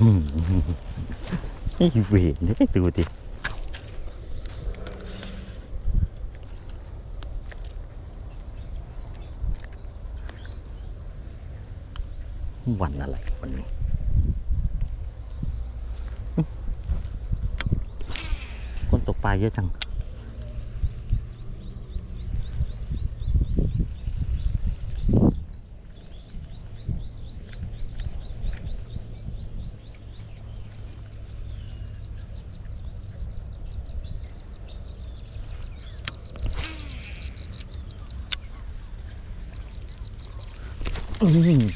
ไอ้เวรเนี่ยดูดิวันอะไรวันนี้คนตกปลาเยอะจัง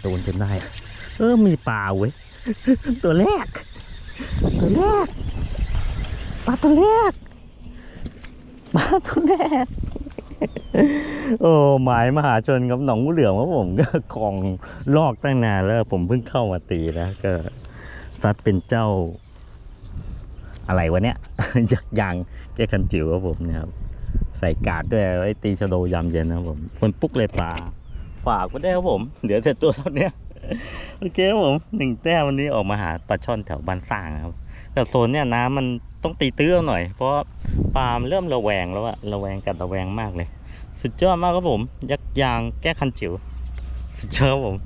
โดนจนได้ เออมีปลาเว้ย ตัวแรก ตัวแรก ปลาตัวแรก ปลาตัวแรก โอ้หมายมหาชนครับหนองงูเหลือมครับผมก็คลองลอกตั้งนานแล้ว ผมเพิ่งเข้ามาตีนะก็ซัดเป็นเจ้า อะไรวะเนี่ย ยักษ์ยางแก้คันจิ๋วครับผมเนี่ยครับ ใส่กาดด้วยไว้ตีชะโดยำเย็นนะครับผมคนปุ๊กเลยปลา ฝากก็ได้ครับผมเดี๋ยวแต่ตัวเท่านี้โอเคครับผมหนึ่งแต้มวันนี้ออกมาหาปลาช่อนแถวบ้านสร้างครับแต่โซนเนี่ยน้ำมันต้องตีเตื้อหน่อย เพราะปลามันเริ่มระแวงแล้วอะระแวงกัดระแวงมากเลย สุดยอดมากครับผม ยักษ์ยางแก้คันจิ๋วสุดยอดครับผม